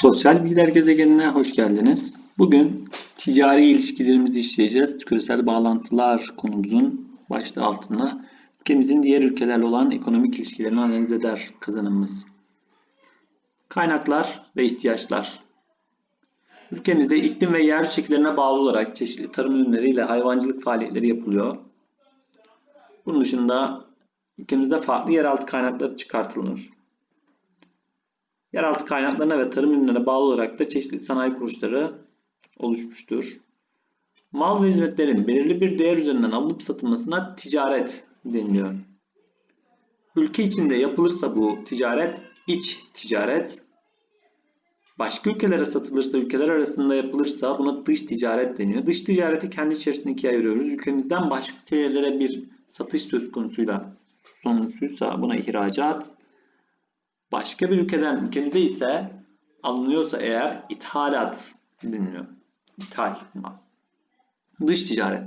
Sosyal Bilgiler Gezegenine hoş geldiniz. Bugün ticari ilişkilerimizi işleyeceğiz. Küresel bağlantılar konumuzun başlığı altında ülkemizin diğer ülkelerle olan ekonomik ilişkilerini analiz eder kazanımımız. Kaynaklar ve ihtiyaçlar. Ülkemizde iklim ve yer şekillerine bağlı olarak çeşitli tarım ürünleriyle hayvancılık faaliyetleri yapılıyor. Bunun dışında ülkemizde farklı yeraltı kaynakları çıkartılır. Yeraltı kaynaklarına ve tarım ürünlerine bağlı olarak da çeşitli sanayi kuruluşları oluşmuştur. Mal ve hizmetlerin belirli bir değer üzerinden alınıp satılmasına ticaret deniliyor. Ülke içinde yapılırsa bu ticaret iç ticaret, başka ülkelere satılırsa, ülkeler arasında yapılırsa buna dış ticaret deniyor. Dış ticareti kendi içerisinde ikiye ayırıyoruz. Ülkemizden başka ülkelere bir satış söz konusuyla sonrasıysa buna ihracat, başka bir ülkeden ülkemize ise alınıyorsa eğer ithalat deniliyor. İthal. Dış ticaret.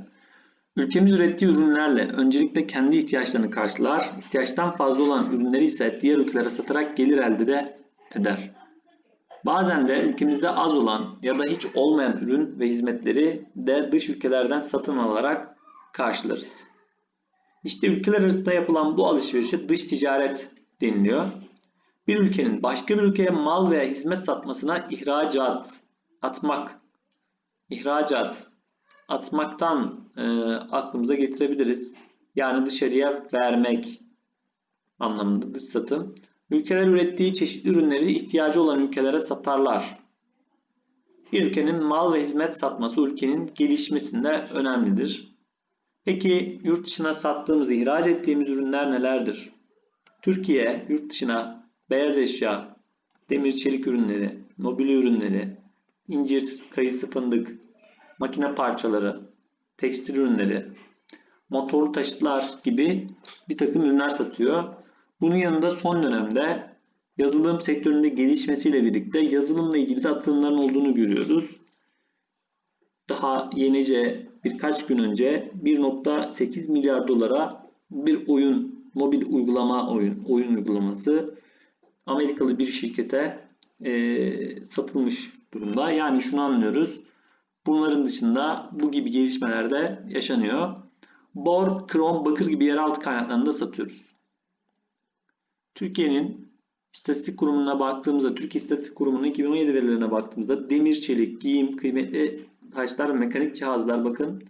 Ülkemiz ürettiği ürünlerle öncelikle kendi ihtiyaçlarını karşılar, ihtiyaçtan fazla olan ürünleri ise diğer ülkelere satarak gelir elde de eder. Bazen de ülkemizde az olan ya da hiç olmayan ürün ve hizmetleri de dış ülkelerden satın alarak karşılarız. İşte ülkeler arasında yapılan bu alışverişe dış ticaret deniliyor. Bir ülkenin başka bir ülkeye mal veya hizmet satmasına ihracat, atmak, ihracat, atmaktan e, aklımıza getirebiliriz. Yani dışarıya vermek anlamında dış satım. Ülkeler ürettiği çeşitli ürünleri ihtiyacı olan ülkelere satarlar. Bir ülkenin mal ve hizmet satması ülkenin gelişmesinde önemlidir. Peki yurt dışına sattığımız, ihraç ettiğimiz ürünler nelerdir? Türkiye yurt dışına beyaz eşya, demir çelik ürünleri, mobilya ürünleri, incir, kayısı, fındık, makine parçaları, tekstil ürünleri, motorlu taşıtlar gibi bir takım ürünler satıyor. Bunun yanında son dönemde yazılım sektöründe gelişmesiyle birlikte yazılımla ilgili de atılımların olduğunu görüyoruz. Daha yenice birkaç gün önce 1.8 milyar dolara bir oyun, mobil uygulama oyun, oyun uygulaması Amerikalı bir şirkete e, satılmış durumda. Yani şunu anlıyoruz. Bunların dışında bu gibi gelişmeler de yaşanıyor. Bor, krom, bakır gibi yeraltı kaynaklarını da satıyoruz. Türkiye'nin istatistik kurumuna baktığımızda, Türkiye İstatistik Kurumu'nun 2017 verilerine baktığımızda demir, çelik, giyim, kıymetli taşlar, mekanik cihazlar bakın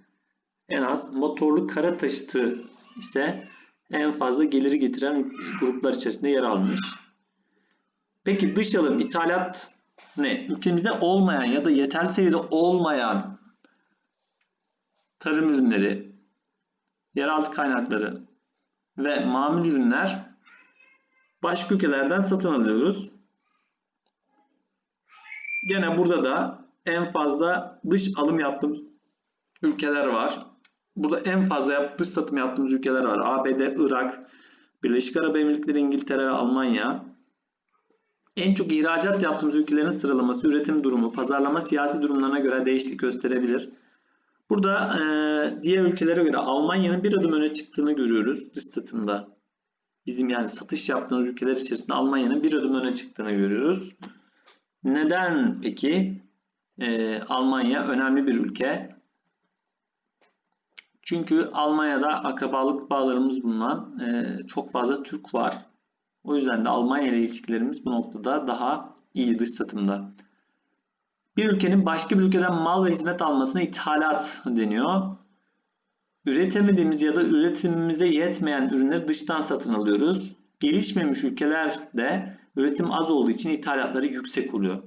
en az motorlu kara taşıtı ise en fazla geliri getiren gruplar içerisinde yer almış. Peki dış alım, ithalat ne? Ülkemizde olmayan ya da yeterli seviyede olmayan tarım ürünleri, yeraltı kaynakları ve mamul ürünler başka ülkelerden satın alıyoruz. Gene burada da en fazla dış alım yaptığımız ülkeler var. Burada en fazla yap, dış satım yaptığımız ülkeler var. ABD, Irak, Birleşik Arap Emirlikleri, İngiltere ve Almanya. En çok ihracat yaptığımız ülkelerin sıralaması, üretim durumu, pazarlama, siyasi durumlarına göre değişiklik gösterebilir. Burada e, diğer ülkelere göre Almanya'nın bir adım öne çıktığını görüyoruz dış satımda. Bizim yani satış yaptığımız ülkeler içerisinde Almanya'nın bir adım öne çıktığını görüyoruz. Neden peki e, Almanya önemli bir ülke? Çünkü Almanya'da akrabalık bağlarımız bulunan e, çok fazla Türk var. O yüzden de Almanya ile ilişkilerimiz bu noktada daha iyi dış satımda. Bir ülkenin başka bir ülkeden mal ve hizmet almasına ithalat deniyor. Üretemediğimiz ya da üretimimize yetmeyen ürünleri dıştan satın alıyoruz. Gelişmemiş ülkelerde üretim az olduğu için ithalatları yüksek oluyor.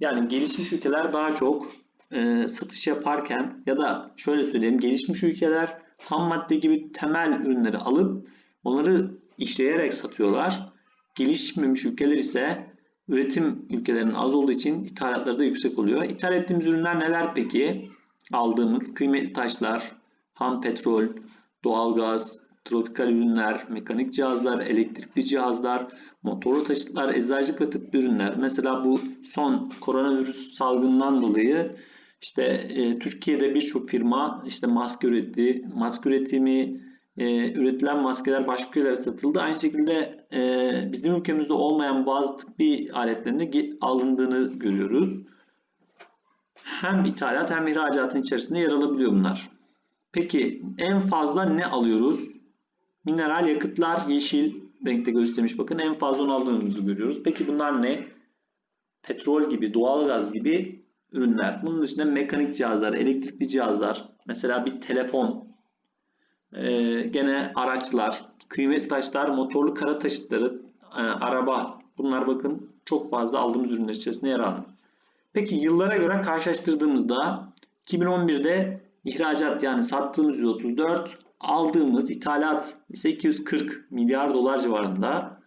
Yani gelişmiş ülkeler daha çok e, satış yaparken ya da şöyle söyleyeyim gelişmiş ülkeler ham madde gibi temel ürünleri alıp onları işleyerek satıyorlar. Gelişmemiş ülkeler ise üretim ülkelerinin az olduğu için ithalatları da yüksek oluyor. İthal ettiğimiz ürünler neler peki? Aldığımız kıymetli taşlar, ham petrol, doğalgaz, tropikal ürünler, mekanik cihazlar, elektrikli cihazlar, motorlu taşıtlar, eczacılık ve tıbbi ürünler. Mesela bu son koronavirüs salgından dolayı işte e, Türkiye'de birçok firma işte maske üretti, maske üretimi, e, üretilen maskeler başka ülkelere satıldı. Aynı şekilde e, bizim ülkemizde olmayan bazı tıbbi aletlerin alındığını görüyoruz. Hem ithalat hem ihracatın içerisinde yer alabiliyor bunlar. Peki en fazla ne alıyoruz? Mineral yakıtlar yeşil renkte göstermiş. Bakın en fazla onu aldığımızı görüyoruz. Peki bunlar ne? Petrol gibi, doğalgaz gibi ürünler. Bunun dışında mekanik cihazlar, elektrikli cihazlar, mesela bir telefon, ee, gene araçlar, kıymetli taşlar, motorlu kara taşıtları, e, araba. Bunlar bakın çok fazla aldığımız ürünler içerisinde yer alıyor. Peki yıllara göre karşılaştırdığımızda 2011'de ihracat yani sattığımız 134, aldığımız ithalat ise 240 milyar dolar civarında.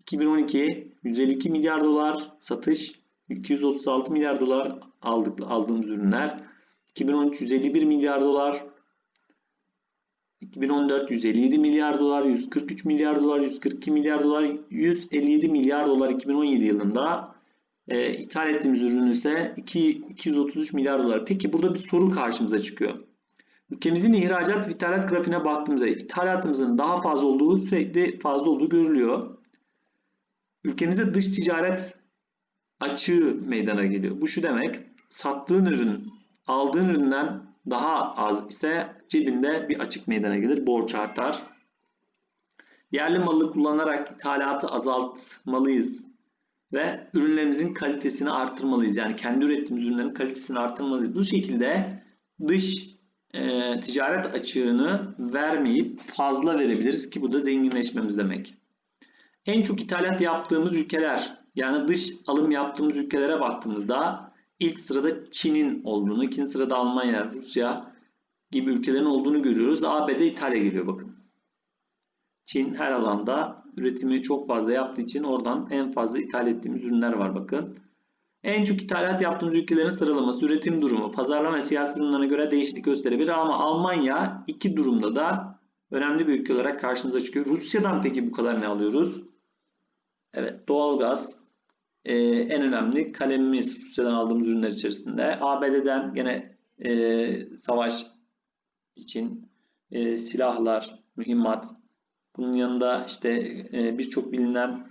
2012 152 milyar dolar satış, 236 milyar dolar aldık aldığımız ürünler. 2013 151 milyar dolar, 2014 157 milyar dolar, 143 milyar dolar, 142 milyar dolar, 157 milyar dolar 2017 yılında e, ithal ettiğimiz ürün ise 2, 233 milyar dolar. Peki burada bir soru karşımıza çıkıyor. Ülkemizin ihracat ve ithalat grafiğine baktığımızda ithalatımızın daha fazla olduğu sürekli fazla olduğu görülüyor. Ülkemizde dış ticaret açığı meydana geliyor. Bu şu demek sattığın ürün aldığın üründen daha az ise cebinde bir açık meydana gelir. Borç artar. Yerli malı kullanarak ithalatı azaltmalıyız ve ürünlerimizin kalitesini artırmalıyız. Yani kendi ürettiğimiz ürünlerin kalitesini artırmalıyız. Bu şekilde dış e, ticaret açığını vermeyip fazla verebiliriz ki bu da zenginleşmemiz demek. En çok ithalat yaptığımız ülkeler yani dış alım yaptığımız ülkelere baktığımızda ilk sırada Çin'in olduğunu, ikinci sırada Almanya, Rusya gibi ülkelerin olduğunu görüyoruz. ABD İtalya geliyor bakın. Çin her alanda üretimi çok fazla yaptığı için oradan en fazla ithal ettiğimiz ürünler var bakın. En çok ithalat yaptığımız ülkelerin sıralaması, üretim durumu, pazarlama ve siyasi durumlarına göre değişiklik gösterebilir ama Almanya iki durumda da önemli bir ülke olarak karşımıza çıkıyor. Rusya'dan peki bu kadar ne alıyoruz? Evet, doğalgaz e, en önemli kalemimiz Rusya'dan aldığımız ürünler içerisinde. ABD'den gene e, savaş için e, silahlar, mühimmat, bunun yanında işte e, birçok bilinen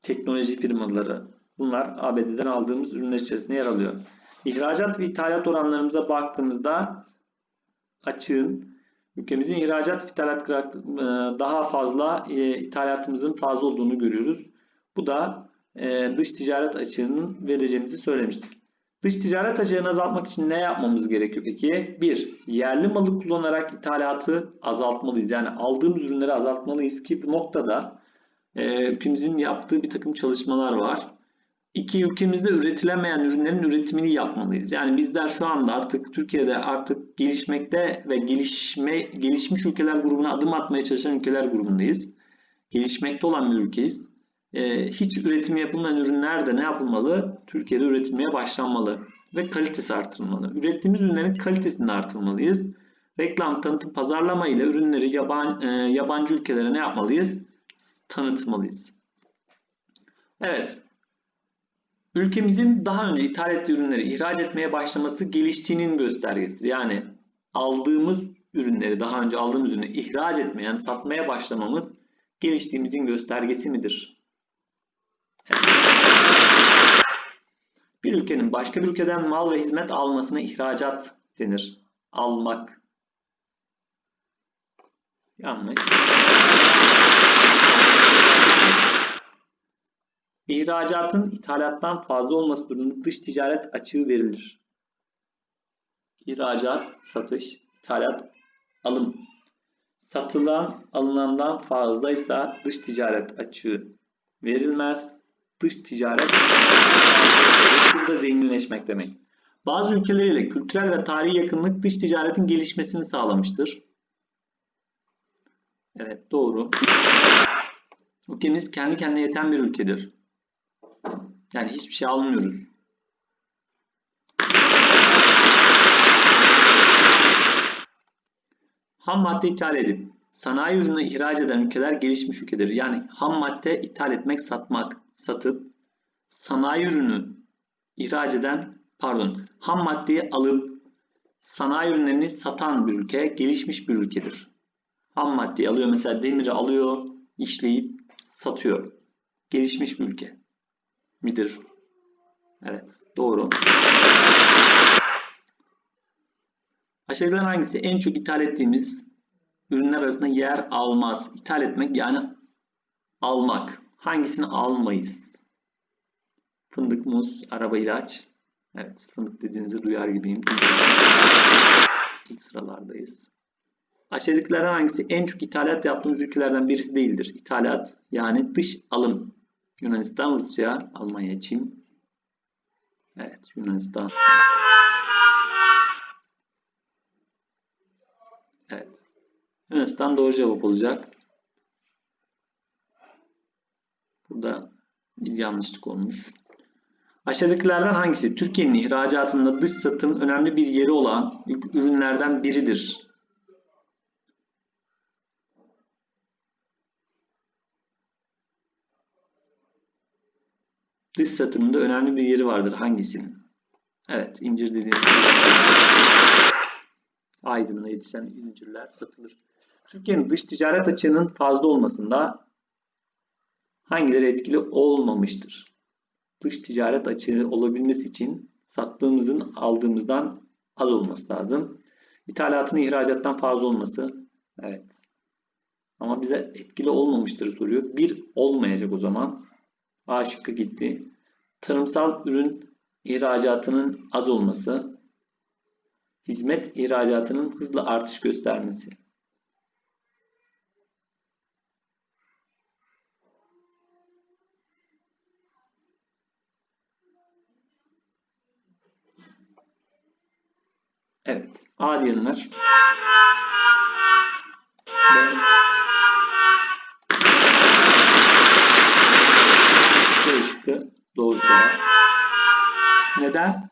teknoloji firmaları, bunlar ABD'den aldığımız ürünler içerisinde yer alıyor. İhracat ve ithalat oranlarımıza baktığımızda açığın ülkemizin ihracat ve ithalat daha fazla e, ithalatımızın fazla olduğunu görüyoruz. Bu da e, dış ticaret açığının vereceğimizi söylemiştik. Dış ticaret açığını azaltmak için ne yapmamız gerekiyor peki? Bir, yerli malı kullanarak ithalatı azaltmalıyız. Yani aldığımız ürünleri azaltmalıyız ki bu noktada e, ülkemizin yaptığı bir takım çalışmalar var. İki, ülkemizde üretilemeyen ürünlerin üretimini yapmalıyız. Yani bizler şu anda artık Türkiye'de artık gelişmekte ve gelişme gelişmiş ülkeler grubuna adım atmaya çalışan ülkeler grubundayız. Gelişmekte olan bir ülkeyiz e, hiç üretim yapılmayan ürünler de ne yapılmalı? Türkiye'de üretilmeye başlanmalı ve kalitesi artırılmalı. Ürettiğimiz ürünlerin kalitesini artırmalıyız. Reklam, tanıtım, pazarlama ile ürünleri yaban, e, yabancı ülkelere ne yapmalıyız? Tanıtmalıyız. Evet. Ülkemizin daha önce ithal ettiği ürünleri ihraç etmeye başlaması geliştiğinin göstergesidir. Yani aldığımız ürünleri, daha önce aldığımız ürünü ihraç etmeye, yani satmaya başlamamız geliştiğimizin göstergesi midir? Bir ülkenin başka bir ülkeden mal ve hizmet almasına ihracat denir. Almak. Yanlış. İhracatın ithalattan fazla olması durumunda dış ticaret açığı verilir. İhracat, satış, ithalat, alım. Satılan alınandan fazlaysa dış ticaret açığı verilmez dış ticaret burada zenginleşmek demek. Bazı ülkeleriyle kültürel ve tarihi yakınlık dış ticaretin gelişmesini sağlamıştır. Evet doğru. Ülkemiz kendi kendine yeten bir ülkedir. Yani hiçbir şey almıyoruz. Ham madde ithal edip sanayi ürünü ihraç eden ülkeler gelişmiş ülkedir. Yani ham madde ithal etmek, satmak, satıp sanayi ürünü ihraç eden, pardon, ham maddeyi alıp sanayi ürünlerini satan bir ülke gelişmiş bir ülkedir. Ham maddeyi alıyor. Mesela demiri alıyor, işleyip satıyor. Gelişmiş bir ülke midir? Evet, doğru. Aşağıdakilerden hangisi en çok ithal ettiğimiz ürünler arasında yer almaz? İthal etmek yani almak. Hangisini almayız? Fındık, muz, araba, ilaç. Evet, fındık dediğinizi duyar gibiyim. İlk sıralardayız. Aşağıdakilerden hangisi en çok ithalat yaptığımız ülkelerden birisi değildir? İthalat yani dış alım. Yunanistan, Rusya, Almanya, Çin. Evet, Yunanistan. Evet. Yunanistan doğru cevap olacak. Burada bir yanlışlık olmuş. Aşağıdakilerden hangisi Türkiye'nin ihracatında dış satım önemli bir yeri olan ürünlerden biridir? Dış satımında önemli bir yeri vardır. Hangisinin? Evet, incir dediğimiz Aydın'da yetişen incirler satılır. Türkiye'nin dış ticaret açığının fazla olmasında hangileri etkili olmamıştır? Dış ticaret açığı olabilmesi için sattığımızın aldığımızdan az olması lazım. İthalatın ihracattan fazla olması. Evet. Ama bize etkili olmamıştır soruyor. Bir olmayacak o zaman. A şıkkı gitti. Tarımsal ürün ihracatının az olması, hizmet ihracatının hızla artış göstermesi. Evet. A diyenler. B. C şıkkı doğru cevap. Neden?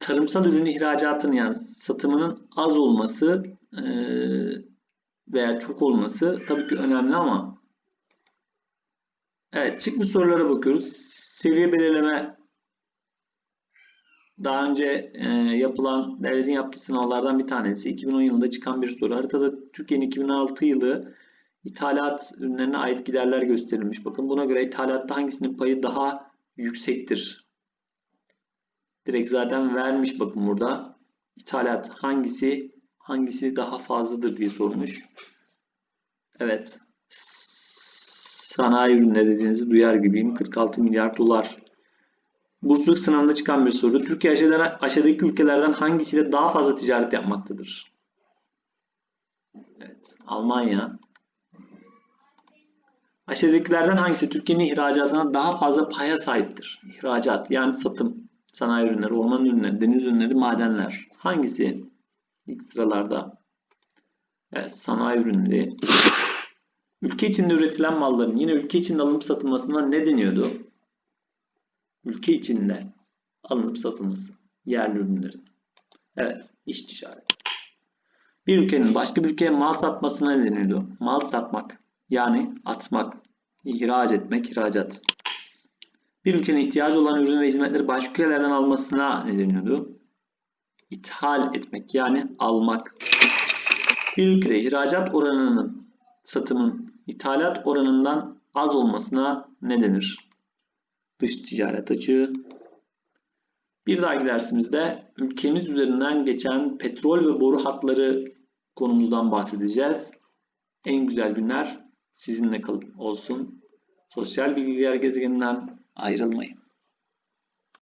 Tarımsal ürün ihracatının yani satımının az olması veya çok olması tabii ki önemli ama evet çıkmış sorulara bakıyoruz. Seviye belirleme daha önce e, yapılan, devletin yaptığı sınavlardan bir tanesi. 2010 yılında çıkan bir soru. Haritada Türkiye'nin 2006 yılı ithalat ürünlerine ait giderler gösterilmiş. Bakın buna göre ithalatta hangisinin payı daha yüksektir? Direkt zaten vermiş bakın burada. İthalat hangisi hangisi daha fazladır diye sormuş. Evet. Sanayi ürünleri dediğinizi duyar gibiyim. 46 milyar dolar. Bursluluk sınavında çıkan bir soru. Türkiye aşağıdaki ülkelerden hangisiyle daha fazla ticaret yapmaktadır? Evet. Almanya. Aşağıdakilerden hangisi Türkiye'nin ihracatına daha fazla paya sahiptir? İhracat yani satım, sanayi ürünleri, orman ürünleri, deniz ürünleri, madenler. Hangisi ilk sıralarda? Evet, sanayi ürünleri. Ülke içinde üretilen malların yine ülke içinde alınıp satılmasına ne deniyordu? Ülke içinde alınıp satılması. Yerli ürünlerin. Evet, iş ticaret. Bir ülkenin başka bir ülkeye mal satmasına ne deniyordu? Mal satmak. Yani atmak, ihraç etmek, ihracat. Bir ülkenin ihtiyacı olan ürün ve hizmetleri başka ülkelerden almasına ne deniyordu? İthal etmek yani almak. Bir ülkede ihracat oranının, satımın ithalat oranından az olmasına ne denir? Dış ticaret açığı. Bir dahaki dersimizde ülkemiz üzerinden geçen petrol ve boru hatları konumuzdan bahsedeceğiz. En güzel günler sizinle kalın olsun. Sosyal bilgiler gezegeninden ayrılmayın.